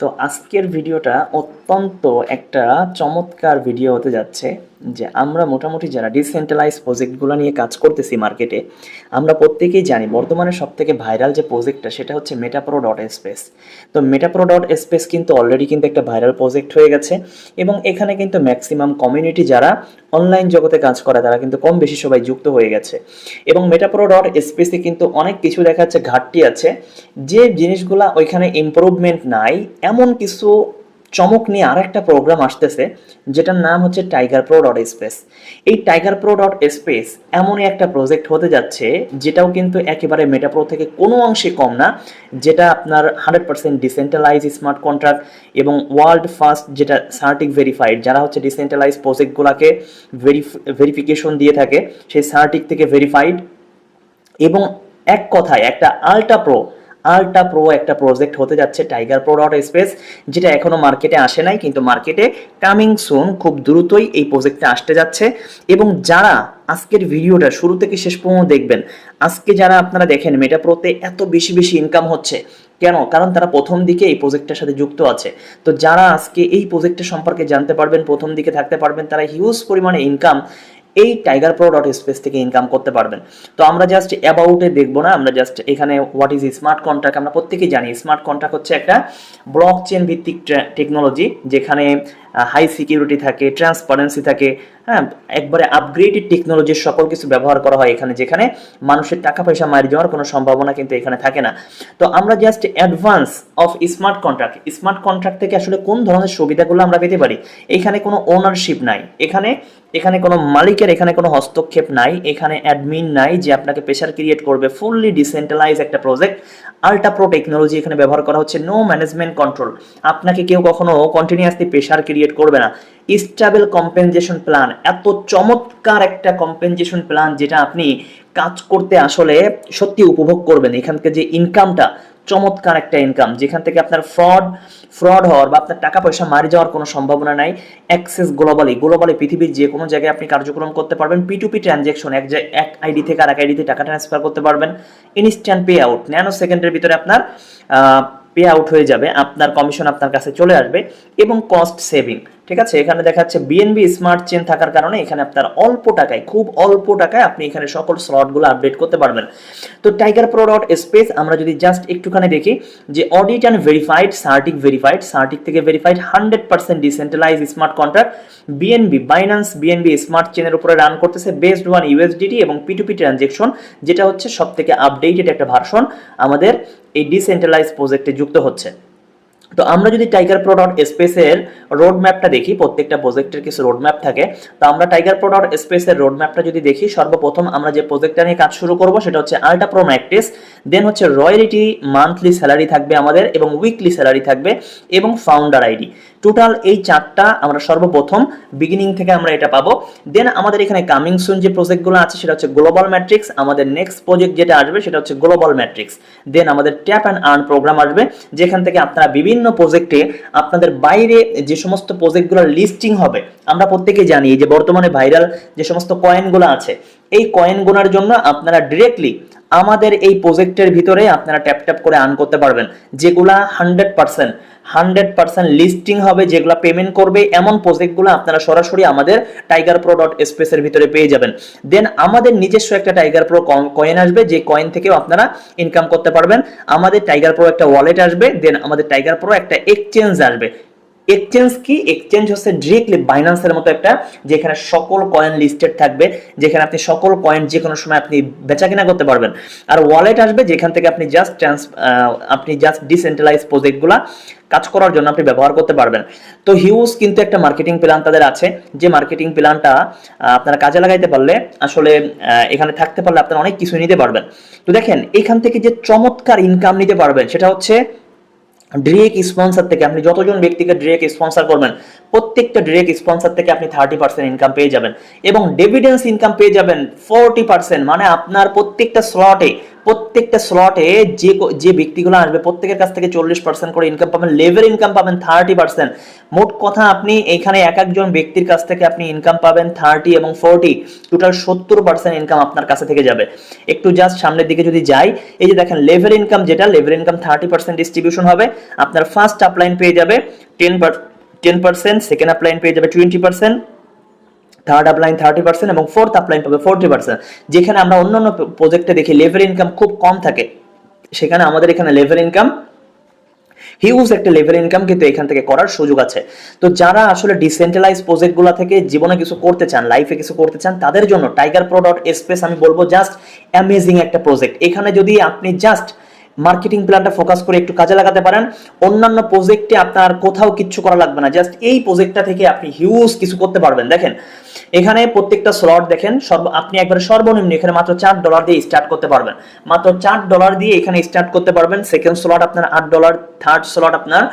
তো আজকের ভিডিওটা অত্যন্ত একটা চমৎকার ভিডিও হতে যাচ্ছে। যে আমরা মোটামুটি যারা ডিসেন্ট্রালাইজ প্রজেক্টগুলো নিয়ে কাজ করতেছি মার্কেটে আমরা প্রত্যেকেই জানি বর্তমানে সব থেকে ভাইরাল যে প্রজেক্টটা সেটা হচ্ছে মেটাপ্রো ডট স্পেস তো মেটাপ্রো ডট স্পেস কিন্তু অলরেডি কিন্তু একটা ভাইরাল প্রজেক্ট হয়ে গেছে এবং এখানে কিন্তু ম্যাক্সিমাম কমিউনিটি যারা অনলাইন জগতে কাজ করে, তারা কিন্তু কম বেশি সবাই যুক্ত হয়ে গেছে। এবং মেটাপ্রো ডট স্পেসে কিন্তু অনেক কিছু দেখা যাচ্ছে ঘাটতি আছে। যে জিনিসগুলা ওইখানে ইমপ্রুভমেন্ট নাই, এমন কিছু চমক নিয়ে আর একটা প্রোগ্রাম আসতেছে, যেটার নাম হচ্ছে টাইগার প্রো ডট স্পেস এই টাইগার প্রো ডট স্পেস এমনই একটা প্রজেক্ট হতে যাচ্ছে, যেটাও কিন্তু একেবারে মেটাপ্রো থেকে কোনো অংশে কম না, যেটা আপনার hundred percent decentralise smart contract এবং ওয়ার্ল্ড ফার্স্ট যেটা সার্টিক ভেরিফাইড যারা হচ্ছে ডিসেন্ট্রালাইজ প্রজেক্টগুলোকে ভেরিফিকেশন দিয়ে থাকে, সেই সার্টিক থেকে ভেরিফাইড এবং এক কথায় একটা আল্ট্রা প্রো আল্ট্রা প্রো একটা প্রজেক্ট হতে যাচ্ছে টাইগার প্রো ডট স্পেস, যেটা এখনও মার্কেটে আসে নাই, কিন্তু মার্কেটে কামিং সুন খুব দ্রুতই এই প্রজেক্টটা আসতে যাচ্ছে। এবং যারা আজকের ভিডিওটা শুরু থেকে শেষ পর্যন্ত দেখবেন, আজকে যারা আপনারা দেখেন মেটাপ্রোতে এত বেশি বেশি ইনকাম হচ্ছে, কেন? কারণ তারা প্রথম দিকে এই প্রজেক্টটার সাথে যুক্ত আছে। তো যারা আজকে এই প্রজেক্টের সম্পর্কে জানতে পারবেন, প্রথম দিকে থাকতে পারবেন, তারা হিউজ পরিমাণে ইনকাম এই টাইগার প্রো ডট স্পেস থেকে ইনকাম করতে পারবেন। তো আমরা জাস্ট অ্যাবাউটে দেখব না, আমরা জাস্ট এখানে হোয়াট ইজ স্মার্ট কন্ট্রাক্ট আমরা প্রত্যেকেই জানি স্মার্ট কন্ট্রাক্ট হচ্ছে একটা ব্লক চেন ভিত্তিক টেকনোলজি যেখানে হাই সিকিউরিটি থাকে ট্রান্সপারেন্সি থাকে হ্যাঁ একবারে আপগ্রেডেড টেকনোলজির সকল কিছু ব্যবহার করা হয় এখানে, যেখানে মানুষের টাকা পয়সা মারি যাওয়ার কোনো সম্ভাবনা কিন্তু এখানে থাকে না। তো আমরা just advance of smart contract smart contract থেকে আসলে কোন ধরনের সুবিধাগুলো আমরা পেতে পারি? এখানে কোনো ওনারশিপ নাই, এখানে এখানে কোনো মালিকের, এখানে কোনো হস্তক্ষেপ নাই, এখানে অ্যাডমিন নাই যে আপনাকে প্রেশার ক্রিয়েট করবে ফুললি ডিসেন্ট্রালাইজ একটা প্রজেক্ট আল্ট্রা প্রো টেকনোলজি এখানে ব্যবহার করা হচ্ছে নো ম্যানেজমেন্ট কন্ট্রোল আপনাকে কেউ কখনো কন্টিনিউয়াসলি প্রেশার ক্রিয়েট করবে না। স্টেবল কম্পেনজেশন প্ল্যান এত চমৎকার একটা কম্পেনজেশন প্ল্যান যেটা আপনি কাজ করতে আসলে সত্যি উপভোগ করবেন। এখান থেকে যে ইনকামটা চমৎকার একটা ইনকাম যেখান থেকে আপনার ফ্রড ফ্রড হওয়ার বা আপনার টাকা পয়সা মারি যাওয়ার কোনো সম্ভাবনা নাই। অ্যাক্সেস গ্লোবালি গ্লোবালি পৃথিবীর যে কোনো জায়গায় আপনি কার্যক্রম করতে পারবেন। পি টু পি ট্রানজ্যাকশন এক এক আইডি থেকে আর এক আইডিতে টাকা ট্রান্সফার করতে পারবেন। ইনস্ট্যান্ট পে আউট ন্যানো সেকেন্ডের ভিতরে আপনার পে আউট হয়ে যাবে আপনার কমিশন আপনার কাছে চলে আসবে এবং কস্ট সেভিং ঠিক আছে? এখানে দেখা যাচ্ছে বিএনবি স্মার্ট চেন থাকার কারণে এখানে আপনার অল্প টাকায়, খুব অল্প টাকায় আপনি এখানে সকল স্লটগুলো আপডেট করতে পারবেন। তো টাইগার প্রো ডট স্পেস আমরা যদি জাস্ট একটুখানি দেখি যে audit and verified CertiK verified CertiK থেকে verified hundred percent decentralize smart contract BNB Binance BNB smart চেনের উপরে রান করতেছে বেসড ওয়ান ইউএসডিটি এবং পিটুপি ট্রানজেকশন যেটা হচ্ছে সব থেকে আপডেটেড একটা ভার্সন আমাদের এই ডিসেন্ট্রালাইজ প্রজেক্টে যুক্ত হচ্ছে। তো আমরা যদি টাইগার প্রো ডট স্পেসের রোড ম্যাপটা দেখি, প্রত্যেকটা প্রজেক্টের কিছু রোড ম্যাপ থাকে, তো আমরা টাইগার প্রো ডট স্পেসের রোড ম্যাপটা যদি দেখি, সর্বপ্রথম আমরা যে প্রজেক্টটা নিয়ে কাজ শুরু করব সেটা হচ্ছে আল্টা প্রো ম্যাকটিস দেন হচ্ছে রয়্যালিটি মান্থলি স্যালারি থাকবে আমাদের এবং উইকলি স্যালারি থাকবে এবং ফাউন্ডার আইডি টোটাল এই চারটা আমরা সর্বপ্রথম বিগিনিং থেকে আমরা এটা পাবো। দেন আমাদের এখানে কামিং সুন যে প্রজেক্টগুলো আছে, সেটা হচ্ছে গ্লোবাল ম্যাট্রিক্স আমাদের নেক্সট প্রজেক্ট যেটা আসবে সেটা হচ্ছে গ্লোবাল ম্যাট্রিক্স দেন আমাদের ট্যাপ অ্যান্ড আর্ন প্রোগ্রাম আসবে, যেখান থেকে আপনারা বিভিন্ন প্রজেক্টে আপনাদের বাইরে যে সমস্ত প্রজেক্টগুলো লিস্টিং হবে, আমরা প্রত্যেকেই জানি যে বর্তমানে ভাইরাল যে সমস্ত কয়েনগুলো আছে, এই কয়েন গোনার জন্য আপনারা ডিরেক্টলি আমাদের এই প্রজেক্টের ভিতরে আপনারা ট্যাপ ট্যাপ করে আর্ন করতে পারবেন। যেগুলা hundred percent hundred percent listing হবে, যেগুলো পেমেন্ট করবে, এমন প্রজেক্টগুলো আপনারা সরাসরি আমাদের টাইগার প্রো ডট স্পেসের ভিতরে পেয়ে যাবেন। দেন আমাদের নিজস্ব একটা টাইগার প্রো কয়েন আসবে, যে কয়েন থেকেও আপনারা ইনকাম করতে পারবেন। আমাদের টাইগার প্রো একটা ওয়ালেট আসবে দেন আমাদের টাইগার প্রো একটা এক্সচেঞ্জ আসবে। এক্সচেঞ্জ কি? এক্সচেঞ্জ হচ্ছে ডিরেক্টলি বাইন্যান্সের মতো একটা, যেখানে সকল কয়েন লিস্টেড থাকবে, যেখানে আপনি সকল কয়েন যে কোনো সময় আপনি বেচা কিনা করতে পারবেন। আর ওয়ালেট আসবে যেখান থেকে আপনি জাস্ট ট্রান্স আপনি জাস্ট ডিসেন্ট্রালাইজ প্রজেক্টগুলা কাজ করার জন্য আপনি ব্যবহার করতে পারবেন। তো হিউজ কিন্তু একটা মার্কেটিং প্ল্যান তাদের আছে। যে মার্কেটিং প্ল্যানটা আপনারা কাজে লাগাইতে পারলে আসলে এখানে থাকতে পারলে আপনারা অনেক কিছু নিতে পারবেন। তো দেখেন, এখান থেকে যে চমৎকার ইনকাম নিতে পারবেন, সেটা হচ্ছে ডিরেক্ট স্পন্সর থেকে আপনি যতজন ব্যক্তিকে ডিরেক্ট স্পন্সর করবেন প্রত্যেকটা ডিরেক্ট স্পন্সর থেকে আপনি থার্টি পার্সেন্ট ইনকাম পেয়ে যাবেন এবং ডেভিডেন্স ইনকাম পেয়ে যাবেন ফোরটি পার্সেন্ট মানে আপনার প্রত্যেকটা স্লটে প্রত্যেকটা স্লটে যে যে ব্যক্তিগুলো আসবে, প্রত্যেকের কাছ থেকে চল্লিশ পার্সেন্ট করে ইনকাম পাবেন লেভেল ইনকাম পাবেন থার্টি পার্সেন্ট মোট কথা আপনি এখানে এক একজন ব্যক্তির কাছ থেকে আপনি ইনকাম পাবেন থার্টি এবং ফোরটি টোটাল সত্তর পার্সেন্ট ইনকাম আপনার কাছে থেকে যাবে। একটু জাস্ট সামনের দিকে যদি যাই, এই যে দেখেন লেভেল ইনকাম যেটা level income thirty percent distribution হবে, আপনার ফার্স্ট আপলাইন পেয়ে যাবে ten ten percent second upline পেয়ে যাবে twenty percent third upline thirty percent এবং ফোর্থ আপলাইন পাবে ফোর্টি পার্সেন্ট যেখানে আমরা অন্যান্য প্রজেক্টে দেখি লেভেল ইনকাম খুব কম থাকে, সেখানে আমাদের এখানে লেভেল ইনকাম হিউজ একটা লেভেল ইনকাম কিন্তু এখান থেকে করার সুযোগ আছে। তো যারা আসলে ডিসেন্ট্রালাইজ প্রজেক্টগুলো থেকে জীবনে কিছু করতে চান লাইফে কিছু করতে চান, তাদের জন্য টাইগার প্রোডাক্ট স্পেস আমি বলব জাস্ট অ্যামেজিং একটা প্রজেক্ট এখানে যদি আপনি জাস্ট মার্কেটিং প্ল্যানটা ফোকাস করে একটু কাজে লাগাতে পারেন। অন্যান্য প্রজেক্টে আপনার কোথাও কিচ্ছু করা লাগবে না। জাস্ট এই প্রজেক্টটা থেকে আপনি হিউজ কিছু করতে পারবেন। দেখেন, এখানে প্রত্যেকটা স্লট দেখেন, সর্ব, আপনি একবার সর্বনিম্ন এখানে মাত্র চার ডলার দিয়ে স্টার্ট করতে পারবেন। মাত্র চার ডলার দিয়ে এখানে স্টার্ট করতে পারবেন। সেকেন্ড স্লট আপনার আট ডলার থার্ড স্লট আপনার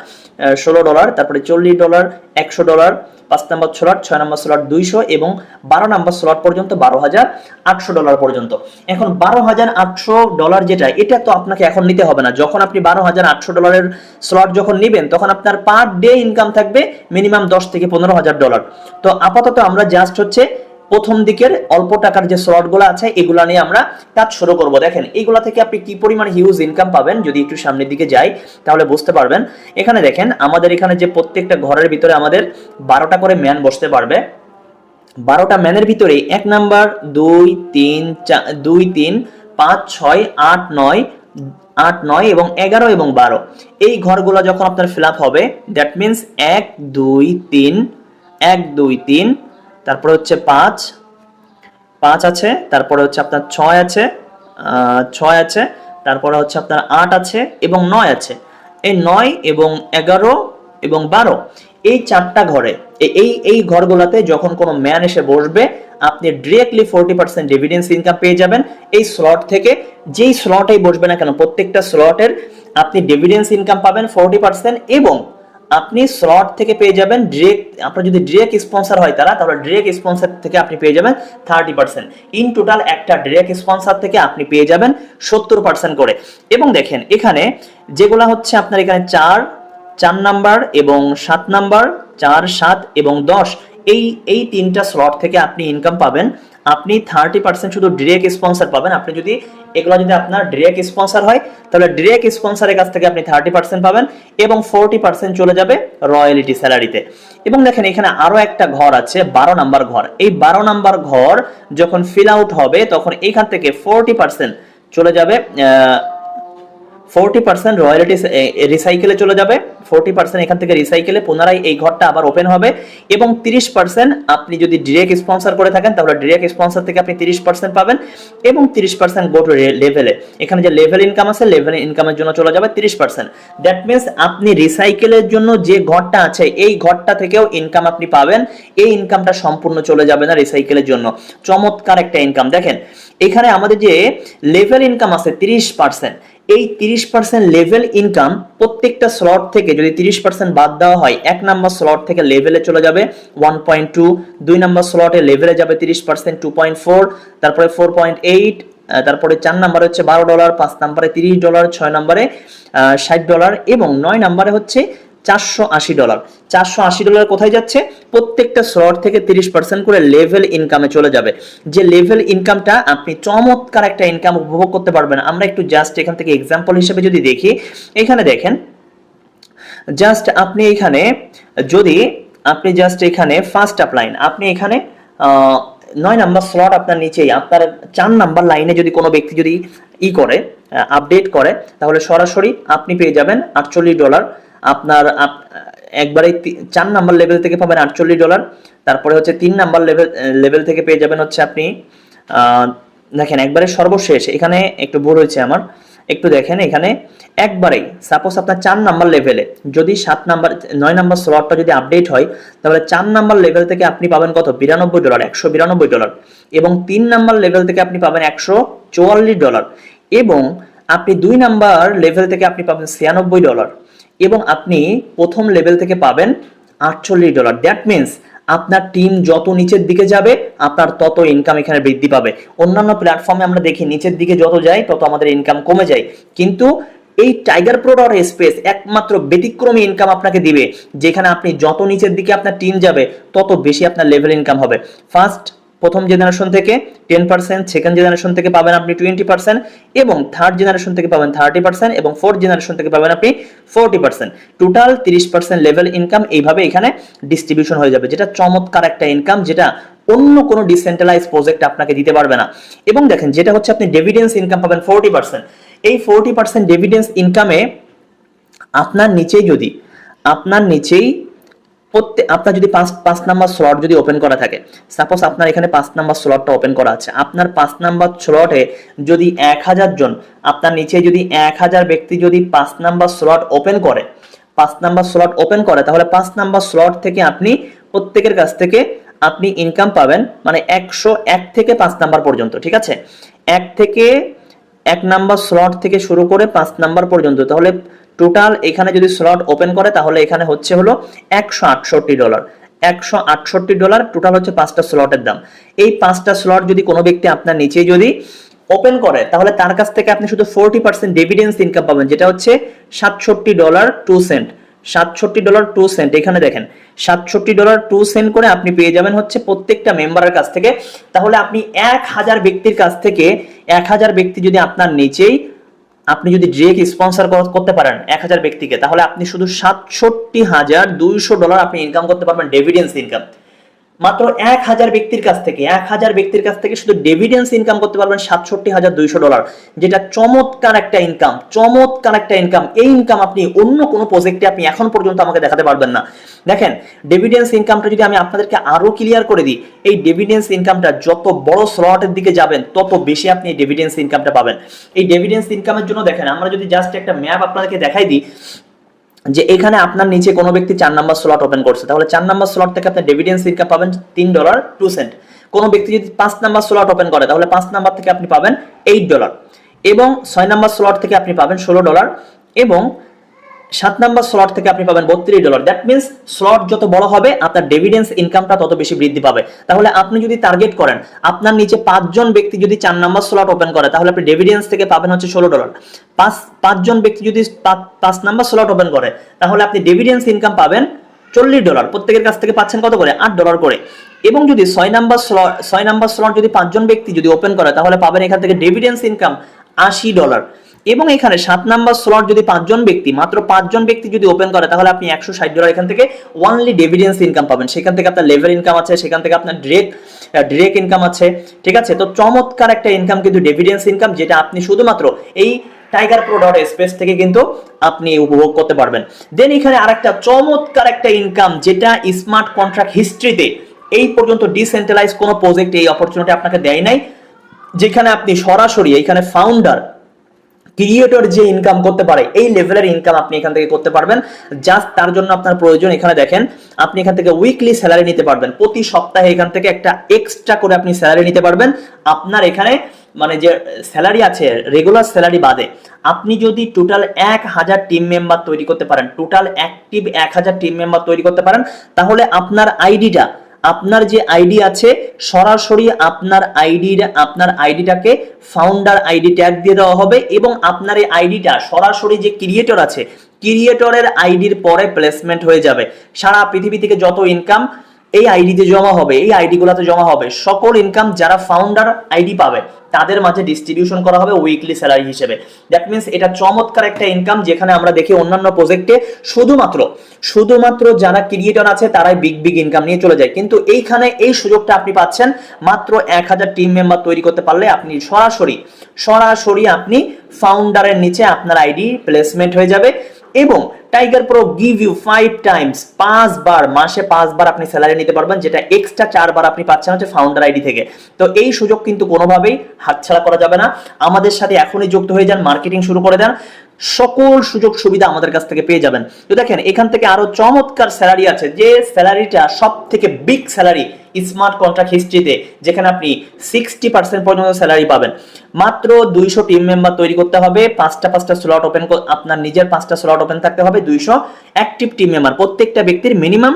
ষোলো ডলার তারপরে চল্লিশ ডলার একশো ডলার পাঁচ নম্বর স্লট ছয় নম্বর স্লট দুইশো এবং বারো নম্বর স্লট পর্যন্ত বারো হাজার আটশো ডলার পর্যন্ত। এখন বারো হাজার আটশো ডলার যেটা, এটা তো আপনাকে এখন নিতে হবে না। যখন আপনি বারো হাজার আটশো ডলারের স্লট যখন নেবেন, তখন আপনার পার ডে ইনকাম থাকবে মিনিমাম দশ থেকে পনেরো হাজার ডলার তো আপাতত আমরা জাস্ট হচ্ছে প্রথম দিকের অল্প টাকার যে স্লটগুলো আছে, এগুলা নিয়ে আমরা কাজ শুরু করব। দেখেন, এইগুলা থেকে আপনি কি পরিমাণ হিউজ ইনকাম পাবেন যদি একটু সামনের দিকে যাই, তাহলে বুঝতে পারবেন। এখানে দেখেন, আমাদের এখানে যে প্রত্যেকটা ঘরের ভিতরে আমাদের বারোটা করে ম্যান বসতে পারবে। বারোটা ম্যানের ভিতরে এক নাম্বার দুই, তিন, চা- দুই, তিন, পাঁচ, ছয়, আট, নয় আট, নয় এবং এগারো এবং বারো। এই ঘরগুলো যখন আপনার ফিল হবে দ্যাট মিনস এক, দুই, তিন, এক, দুই, তিন তারপরে হচ্ছে পাঁচ পাঁচ আছে, তারপরে হচ্ছে আপনার ছয় আছে ছয় আছে, তারপরে হচ্ছে আপনার আট আছে এবং নয় আছে। এই নয় এবং এগারো এবং বারো, এই চারটা ঘরে এই এই ঘরগুলোতে যখন কোনো ম্যান এসে বসবে, আপনি directly forty percent dividends income পেয়ে যাবেন। এই স্লট থেকে যেই স্লটেই বসবে না কেন, প্রত্যেকটা স্লটের আপনি ডিভিডেন্স ইনকাম পাবেন ফোরটি পার্সেন্ট এবং আপনি স্লট থেকে পেয়ে যাবেন ডিরেক্ট আপনার যদি ডিরেক্ট স্পন্সর হয় তারা, তাহলে ডিরেক্ট স্পন্সর থেকে আপনি পেয়ে যাবেন থার্টি পার্সেন্ট ইন টোটাল একটা ডিরেক্ট স্পন্সর থেকে আপনি পেয়ে যাবেন সত্তর পার্সেন্ট করে। এবং দেখেন, এখানে যেগুলা হচ্ছে আপনার এখানে চার চার নাম্বার এবং সাত নাম্বার, চার, সাত এবং দশ, এই এই তিনটা স্লট থেকে আপনি ইনকাম পাবেন। আপনি থার্টি পার্সেন্ট শুধু ডিরেক্ট স্পন্সর পাবেন। আপনি যদি এগুলো যদি আপনার ডিরেক্ট স্পন্সর হয়, তাহলে ডিরেক্ট স্পন্সরের কাছ থেকে আপনি থার্টি পার্সেন্ট পাবেন এবং ফোরটি পার্সেন্ট চলে যাবে রয়্যালিটি স্যালারিতে এবং দেখেন, এখানে আরও একটা ঘর আছে, বারো নাম্বার ঘর। এই বারো নাম্বার ঘর যখন ফিল আউট হবে, তখন এখান থেকে ফোরটি পার্সেন্ট চলে যাবে ফোরটি পার্সেন্ট রয়্যালিটি রিসাইকেলে চলে যাবে। ফোরটি পার্সেন্ট এখান থেকে রিসাইকেলে পুনরায় এই ঘরটা আবার ওপেন হবে এবং তিরিশ পার্সেন্ট আপনি যদি ডিরেক্ট স্পন্সর করে থাকেন, তাহলে ডিরেক্ট স্পন্সর থেকে আপনি তিরিশ পার্সেন্ট পাবেন এবং তিরিশ পার্সেন্ট গো টু লেভেলে এখানে যে লেভেল ইনকাম আছে লেভেল ইনকামের জন্য চলে যাবে তিরিশ পার্সেন্ট দ্যাট মিনস আপনি রিসাইকেলের জন্য যে ঘরটা আছে, এই ঘরটা থেকেও ইনকাম আপনি পাবেন। এই ইনকামটা সম্পূর্ণ চলে যাবে না রিসাইকেলের জন্য। চমৎকার একটা ইনকাম দেখেন, এখানে আমাদের যে লেভেল ইনকাম আছে, তিরিশ পার্সেন্ট এই তিরিশ পার্সেন্ট লেভেল ইনকাম প্রত্যেকটা স্লট থেকে যদি তিরিশ পার্সেন্ট বাদ দেওয়া হয়, এক নাম্বার স্লট থেকে লেভেলে চলে যাবে ওয়ান পয়েন্ট টু দুই নাম্বার স্লটে লেভেলে যাবে তিরিশ পার্সেন্ট টু পয়েন্ট ফোর তারপরে ফোর পয়েন্ট এইট তারপরে চার নাম্বারে হচ্ছে বারো ডলার পাঁচ নাম্বারে তিরিশ ডলার ছয় নাম্বারে ষাট ডলার এবং নয় নাম্বারে হচ্ছে চারশো আশি ডলার। চারশো আশি ডলার কোথায় যাচ্ছে? প্রত্যেকটা স্লট থেকে তিরিশ পার্সেন্ট করে লেভেল ইনকামে চলে যাবে। যে লেভেল ইনকামটা আপনি চমৎকার একটা ইনকাম উপভোগ করতে পারবেন। আমরা একটু জাস্ট এখান থেকে এক্সাম্পল হিসেবে যদি দেখি, এখানে দেখেন জাস্ট আপনি এখানে, যদি আপনি জাস্ট এখানে ফার্স্ট আপলাইন আপনি এখানে নয় নাম্বার স্লট আপনার নিচেই, আপনার চার নাম্বার লাইনে যদি কোনো ব্যক্তি যদি ই করে আপডেট করে, তাহলে সরাসরি আপনি পেয়ে যাবেন আটচল্লিশ ডলার। আপনার আপ- একবারে চার নাম্বার লেভেল থেকে পাবেন আটচল্লিশ ডলার তারপরে হচ্ছে তিন নাম্বার লেভেল লেভেল থেকে পেয়ে যাবেন হচ্ছে আপনি দেখেন একবারে সর্বশেষ। এখানে একটু ভুল হয়েছে আমার। একটু দেখেন, এখানে একবারেই সাপোজ আপনার চার নাম্বার লেভেলে যদি সাত নাম্বার নয় নাম্বার স্লটটা যদি আপডেট হয়, তাহলে চার নাম্বার লেভেল থেকে আপনি পাবেন কত? বিরানব্বই ডলার একশো বিরানব্বই ডলার এবং তিন নাম্বার লেভেল থেকে আপনি পাবেন একশো চুয়াল্লিশ ডলার এবং আপনি দুই নাম্বার লেভেল থেকে আপনি পাবেন ছিয়ানব্বই ডলার এবং আপনি প্রথম লেভেল থেকে পাবেন আটচল্লিশ ডলার দ্যাট মিনস আপনার টিম যত নিচের দিকে যাবে, আপনার তত ইনকাম এখানে বৃদ্ধি পাবে। অন্যান্য প্ল্যাটফর্মে আমরা দেখি, নিচের দিকে যত যায়, তত আমাদের ইনকাম কমে যায়। কিন্তু এই টাইগার প্রো ডট স্পেস একমাত্র ব্যতিক্রমী ইনকাম আপনাকে দিবে, যেখানে আপনি যত নিচের দিকে আপনার টিম যাবে, তত বেশি আপনার লেভেল ইনকাম হবে। ফার্স্ট প্রথম জেনারেশন থেকে টেন পার্সেন্ট সেকেন্ড জেনারেশন থেকে পাবেন আপনি টোয়েন্টি পার্সেন্ট এবং থার্ড জেনারেশন থেকে পাবেন থার্টি পার্সেন্ট এবং ফোর্থ জেনারেশন থেকে পাবেন আপনি ফোর্টি পার্সেন্ট টোটাল তিরিশ পার্সেন্ট লেভেল ইনকাম এইভাবে এখানে ডিস্ট্রিবিউশন হয়ে যাবে। যেটা চমৎকার একটা ইনকাম যেটা অন্য কোনো ডিসেন্ট্রালাইজ প্রজেক্ট আপনাকে দিতে পারবে না। এবং দেখেন, যেটা হচ্ছে আপনি ডেভিডেন্স ইনকাম পাবেন ফোর্টি পার্সেন্ট এই ফোর্টি পার্সেন্ট ডেভিডেন্স ইনকামে আপনার নিচেই যদি, আপনার নিচেই প্রত্যেক আপনার যদি পাঁচ পাঁচ নাম্বার স্লট যদি ওপেন করা থাকে সাপোজ আপনার এখানে পাঁচ নাম্বার স্লটটা ওপেন করা আছে, আপনার পাঁচ নাম্বার স্লটে যদি এক হাজার জন, আপনার নিচে যদি এক হাজার ব্যক্তি যদি পাঁচ নাম্বার স্লট ওপেন করে, পাঁচ নাম্বার স্লট ওপেন করে, তাহলে পাঁচ নাম্বার স্লট থেকে আপনি প্রত্যেকের কাছ থেকে আপনি ইনকাম পাবেন মানে একশো এক থেকে পাঁচ নাম্বার পর্যন্ত, ঠিক আছে? এক থেকে এক নাম্বার স্লট থেকে শুরু করে পাঁচ নাম্বার পর্যন্ত, তাহলে টোটাল এখানে যদি স্লট ওপেন করে, তাহলে এখানে হচ্ছে হলো একশো আটষট্টি ডলার একশো আটষট্টি ডলার টোটাল হচ্ছে পাঁচটা স্লটের দাম। এই পাঁচটা স্লট যদি কোনো ব্যক্তি আপনার নিচে যদি ওপেন করে, তাহলে তার কাছ থেকে আপনি শুধু ফোরটি পার্সেন্ট ডিভিডেন্স ইনকাম পাবেন, যেটা হচ্ছে সাতষট্টি ডলার টু সেন্ট সাতষট্টি ডলার টু সেন্ট এখানে দেখেন, সাতষট্টি ডলার টু সেন্ট করে আপনি পেয়ে যাবেন হচ্ছে প্রত্যেকটা মেম্বারের কাছ থেকে। তাহলে আপনি এক হাজার ব্যক্তির কাছ থেকে এক হাজার ব্যক্তি যদি আপনার নিচেই আপনি যদি ডিরেক্ট স্পন্সর করতে পারেন এক হাজার ব্যক্তিকে, তাহলে আপনি শুধু সাতষট্টি হাজার দুইশো ডলার আপনি ইনকাম করতে পারবেন ডেভিডেন্স ইনকাম মাত্র এক হাজার ব্যক্তির কাছ থেকে, এক হাজার ব্যক্তির কাছ থেকে শুধু ডেভিডেন্স ইনকাম করতে পারবেন সাতষট্টি হাজার দুইশো ডলার যেটা চমৎকার একটা ইনকাম চমৎকার একটা ইনকাম এই ইনকাম আপনি অন্য কোনো প্রজেক্টে আপনি এখন পর্যন্ত আমাকে দেখাতে পারবেন না। দেখেন ডেভিডেন্স ইনকামটা যদি আমি আপনাদেরকে আরও ক্লিয়ার করে দিই, এই ডেভিডেন্স ইনকামটা যত বড় স্লটের দিকে যাবেন, তত বেশি আপনি এই ডেভিডেন্স ইনকামটা পাবেন। এই ডেভিডেন্স ইনকামের জন্য দেখেন, আমরা যদি জাস্ট একটা ম্যাপ আপনাদেরকে দেখাই দিই যে এখানে আপনার নিচে কোনো ব্যক্তি চার নাম্বার স্লট ওপেন করছে, তাহলে চার নাম্বার স্লট থেকে আপনি ডিভিডেন্স ইনকাম পাবেন তিন ডলার টু সেন্ট কোনো ব্যক্তি যদি পাঁচ নাম্বার স্লট ওপেন করে, তাহলে পাঁচ নাম্বার থেকে আপনি পাবেন এইট ডলার এবং ছয় নাম্বার স্লট থেকে আপনি পাবেন ষোলো ডলার এবং সাত নাম্বার স্লট থেকে আপনি পাবেন বত্রিশ ডলার দ্যাট মিনস স্লট যত বড় হবে, আপনার ডেভিডেন্স ইনকামটা তত বেশি বৃদ্ধি পাবে। তাহলে আপনি যদি টার্গেট করেন, আপনার নিচে পাঁচজন ব্যক্তি যদি চার নাম্বার স্লট ওপেন করে, তাহলে আপনি ডেভিডেন্স থেকে পাবেন হচ্ছে ষোলো ডলার পাঁচ, পাঁচজন ব্যক্তি যদি পাঁচ- নাম্বার স্লট ওপেন করে, তাহলে আপনি ডেভিডেন্স ইনকাম পাবেন চল্লিশ ডলার প্রত্যেকের কাছ থেকে পাচ্ছেন কত করে? আট ডলার করে। এবং যদি ছয় নাম্বার স্লট ছয় নাম্বার স্লট যদি পাঁচজন ব্যক্তি যদি ওপেন করে, তাহলে পাবেন এখান থেকে ডেভিডেন্স ইনকাম আশি ডলার এবং এখানে সাত নাম্বার স্লট যদি পাঁচজন ব্যক্তি, মাত্র পাঁচজন ব্যক্তি যদি ওপেন করে, তাহলে আপনি একশো ষাট ডলার এখান থেকে ওয়ানলি ডেভিডেন্স ইনকাম পাবেন। সেখান থেকে আপনার লেভেল ইনকাম আছে, সেখান থেকে আপনার ডিরেক্ট ডিরেক্ট ইনকাম আছে, ঠিক আছে? তো চমৎকার একটা ইনকাম কিন্তু ডেভিডেন্স ইনকাম যেটা আপনি শুধুমাত্র এই টাইগার প্রো ডট স্পেস থেকে কিন্তু আপনি উপভোগ করতে পারবেন। দেন এখানে আরেকটা চমৎকার একটা ইনকাম যেটা স্মার্ট কন্ট্রাক্ট হিস্ট্রিতে এই পর্যন্ত ডিসেন্ট্রালাইজ কোনো প্রজেক্ট এই অপরচুনিটি আপনাকে দেয় নাই। যেখানে আপনি সরাসরি, এখানে ফাউন্ডার ক্রিয়েটর যে ইনকাম করতে পারে, এই লেভেলের ইনকাম আপনি এখান থেকে করতে পারবেন। জাস্ট তার জন্য আপনার প্রয়োজন এখানে দেখেন, আপনি এখান থেকে উইকলি স্যালারি নিতে পারবেন। প্রতি সপ্তাহে এখান থেকে একটা এক্সট্রা করে আপনি স্যালারি নিতে পারবেন। আপনার এখানে মানে যে স্যালারি আছে রেগুলার স্যালারি বাদে, আপনি যদি টোটাল এক হাজার টিম মেম্বার তৈরি করতে পারেন টোটাল অ্যাক্টিভ এক হাজার টিম মেম্বার তৈরি করতে পারেন, তাহলে আপনার আইডিটা আপনার যে আইডি আছে, সরাসরি আপনার আইডির, আপনার আইডিটাকে ফাউন্ডার আইডি ট্যাগ দিয়ে দেওয়া হবে এবং আপনার এই আইডিটা সরাসরি যে ক্রিয়েটর আছে ক্রিয়েটরের আইডির পরে প্লেসমেন্ট হয়ে যাবে। সারা পৃথিবী থেকে যত ইনকাম এই আইডিতে জমা হবে, এই আইডিগুলোতে জমা হবে, সকল ইনকাম যারা ফাউন্ডার আইডি পাবে, তাদের মাঝে ডিস্ট্রিবিউশন করা হবে উইকলি স্যালারি হিসেবে। দ্যাট মিনস এটা চমৎকার একটা ইনকাম যেখানে আমরা দেখি অন্যান্য প্রজেক্টে শুধুমাত্র শুধুমাত্র যারা ক্রিয়েটর আছে তারাই বিগ বিগ ইনকাম নিয়ে চলে যায়। কিন্তু এইখানে এই সুযোগটা আপনি পাচ্ছেন মাত্র এক হাজার টিম মেম্বার তৈরি করতে পারলে আপনি সরাসরি সরাসরি আপনি ফাউন্ডারের নিচে আপনার আইডি প্লেসমেন্ট হয়ে যাবে এবং tiger pro give you five times পাঁচবার মাসে পাঁচবার আপনি স্যালারি নিতে পারবেন, যেটা এক্সট্রা চারবার আপনি পাচ্ছেন হচ্ছে ফাউন্ডার আইডি থেকে। তো এই সুযোগ কিন্তু কোনোভাবেই হাতছাড়া করা যাবে না। আমাদের সাথে এখনই যুক্ত হয়ে যান মার্কেটিং শুরু করে দেন। সকল সুযোগ সুবিধা আমাদের কাছ থেকে পেয়ে যাবেন। তো দেখেন, এখান থেকে আরও চমৎকার স্যালারি আছে, যে স্যালারিটা সব থেকে বিগ স্যালারি স্মার্ট কন্ট্রাক্ট হিস্ট্রিতে যেখানে আপনি সিক্সটি পার্সেন্ট পর্যন্ত স্যালারি পাবেন। মাত্র দুইশো টিম মেম্বার তৈরি করতে হবে, পাঁচটা পাঁচটা স্লট ওপেন আপনার নিজের পাঁচটা স্লট ওপেন থাকতে হবে। দুইশো অ্যাক্টিভ টিম মেম্বার প্রত্যেকটা ব্যক্তির মিনিমাম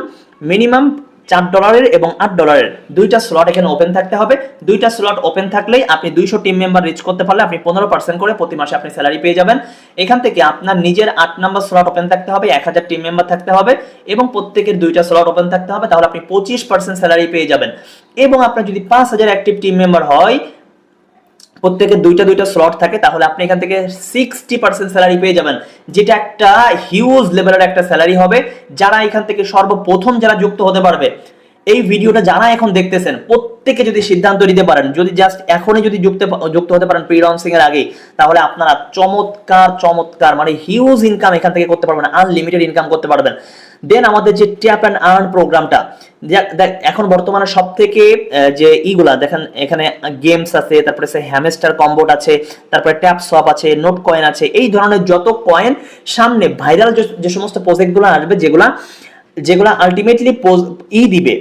মিনিমাম চার ডলারের এবং আট ডলারের দুইটা স্লট এখানে ওপেন থাকতে হবে। দুইটা স্লট ওপেন থাকলেই আপনি দুইশো টিম মেম্বার রিচ করতে পারলে আপনি পনেরো পার্সেন্ট করে প্রতি মাসে আপনি স্যালারি পেয়ে যাবেন। এখান থেকে আপনার নিজের আট নাম্বার স্লট ওপেন থাকতে হবে, এক হাজার টিম মেম্বার থাকতে হবে এবং প্রত্যেকের দুইটা স্লট ওপেন থাকতে হবে, তাহলে আপনি পঁচিশ পার্সেন্ট স্যালারি পেয়ে যাবেন। এবং আপনার যদি পাঁচ হাজার অ্যাক্টিভ টিম মেম্বার হয় প্রত্যেকের দুইটা দুইটা স্লট থাকে, তাহলে আপনি এখান থেকে সিক্সটি পার্সেন্ট স্যালারি পেয়ে যাবেন। যেটা একটা হিউজ লেভেলের একটা স্যালারি হবে, যারা এখান থেকে সর্বপ্রথম যারা যুক্ত হতে পারবে। এই ভিডিওটা যারা এখন দেখতেছেন, প্রত্যেকে যদি সিদ্ধান্ত নিতে পারেন, যদি জাস্ট এখনই যদি যুক্ত যুক্ত হতে পারেন প্রি লঞ্চিং এর আগে তাহলে আপনারা চমৎকার চমৎকার মানে হিউজ ইনকাম এখান থেকে করতে পারবেন আনলিমিটেড ইনকাম করতে পারবেন। দেন আমাদের যে ট্যাপ অ্যান্ড আর্ন প্রোগ্রামটা এখন বর্তমানে সব থেকে যে ইগুলা, দেখেন, এখানে গেমস আছে, তারপরে সে হ্যামেস্টার কম্বোট আছে, তারপরে ট্যাপ সোয়াপ আছে নোট কয়েন আছে, এই ধরনের যত কয়েন সামনে ভাইরাল যে সমস্ত প্রজেক্টগুলো আসবে, যেগুলা যেগুলা আলটিমেটলি ই দিবে,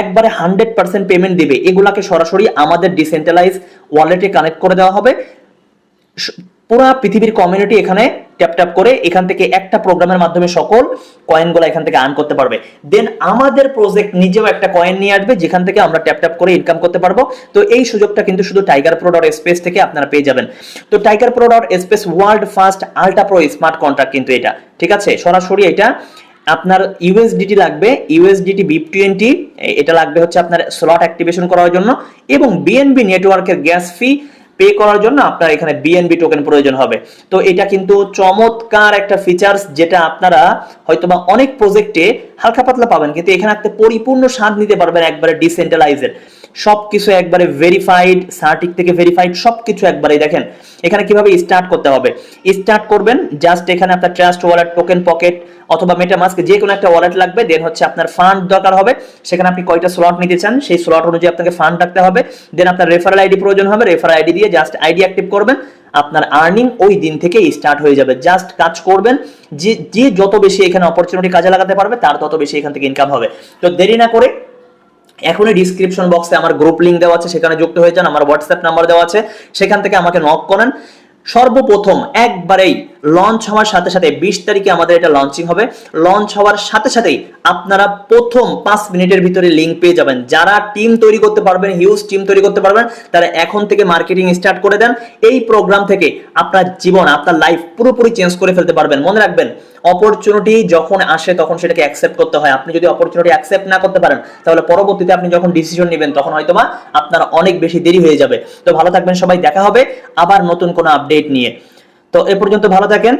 একবারে হান্ড্রেড পার্সেন্ট পেমেন্ট দিবে, এগুলাকে সরাসরি আমাদের ডিসেন্ট্রালাইজ ওয়ালেটে কানেক্ট করে দেওয়া হবে। পুরা পৃথিবীর কমিউনিটি এখানে ট্যাপ ট্যাপ করে এখান থেকে একটা প্রোগ্রামের মাধ্যমে সকল কয়েনগুলো এখান থেকে আর্ন করতে পারবে। দেন আমাদের প্রজেক্ট নিজেও একটা কয়েন নিয়ে আসবে, যেখান থেকে আমরা ট্যাপ ট্যাপ করে ইনকাম করতে পারব। তো এই সুযোগটা কিন্তু শুধু টাইগার প্রো ডট স্পেস থেকে আপনারা পেয়ে যাবেন। তো tiger pro dot space world first ultra pro smart contract কিন্তু এটা। ঠিক আছে? সরাসরি এটা আপনার ইউএসডিটি লাগবে ইউএসডিটি বিপ টোয়েন্টি এটা লাগবে হচ্ছে আপনার স্লট অ্যাক্টিভেশন করার জন্য। এবং বিএনবি নেটওয়ার্কের গ্যাস ফি পে করার জন্য আপনার এখানে বিএনবি টোকেন প্রয়োজন হবে। তো এটা কিন্তু চমৎকার একটা ফিচার্স যেটা আপনারা হয়তোবা অনেক প্রজেক্টে হালকা পাতলা পাবেন, কিন্তু এখানে একটা পরিপূর্ণ স্বাদ নিতে পারবেন একবারে সবকিছু একবারে ভেরিফাইড সার্টিক থেকে ভেরিফাইড সবকিছু একবারে দেখেন। এখানে কীভাবে স্টার্ট করতে হবে? স্টার্ট করবেন জাস্ট এখানে আপনার ট্রাস্ট ওয়ালেট টোকেন পকেট অথবা মেটামাস্ক যে কোনো একটা ওয়ালেট লাগবে দেন হচ্ছে আপনার ফান্ড দরকার হবে। সেখানে আপনি কয়টা স্লট নিতে চান, সেই স্লট অনুযায়ী আপনাকে ফান্ড রাখতে হবে। দেন আপনার রেফারেল আইডি প্রয়োজন হবে রেফারেল আইডি দিয়ে জাস্ট আইডি অ্যাক্টিভ করবেন। আপনার আর্নিং ওই দিন থেকে স্টার্ট হয়ে যাবে। জাস্ট কাজ করবেন, যে যে যত বেশি এখানে অপরচুনিটি কাজে লাগাতে পারবে, তার তত বেশি এখান থেকে ইনকাম হবে। তো দেরি না করে এখনই ডিসক্রিপশন বক্সে আমার গ্রুপ লিঙ্ক দেওয়া আছে, সেখানে যুক্ত হয়ে যান, আমার হোয়াটসঅ্যাপ নাম্বার দেওয়া আছে, সেখান থেকে আমাকে নক করেন। সর্বপ্রথম একবারেই লঞ্চ হওয়ার সাথে সাথে বিশ তারিখে আমাদের এটা লঞ্চিং হবে। লঞ্চ হওয়ার সাথে সাথেই আপনারা প্রথম পাঁচ মিনিটের ভিতরে লিঙ্ক পেয়ে যাবেন। যারা টিম তৈরি করতে পারবেন হিউজ টিম তৈরি করতে পারবেন, তারা এখন থেকে মার্কেটিং স্টার্ট করে দেন। এই প্রোগ্রাম থেকে আপনার জীবন, আপনার লাইফ পুরোপুরি চেঞ্জ করে ফেলতে পারবেন। মনে রাখবেন অপরচুনিটি যখন আসে, তখন সেটাকে অ্যাকসেপ্ট করতে হয়। আপনি যদি অপরচুনিটি অ্যাকসেপ্ট না করতে পারেন, তাহলে পরবর্তীতে আপনি যখন ডিসিশন নেবেন, তখন হয়তোবা আপনার অনেক বেশি দেরি হয়ে যাবে। তো ভালো থাকবেন সবাই, দেখা হবে আবার নতুন কোনো আপডেট নিয়ে। তো এ পর্যন্ত ভালো থাকেন.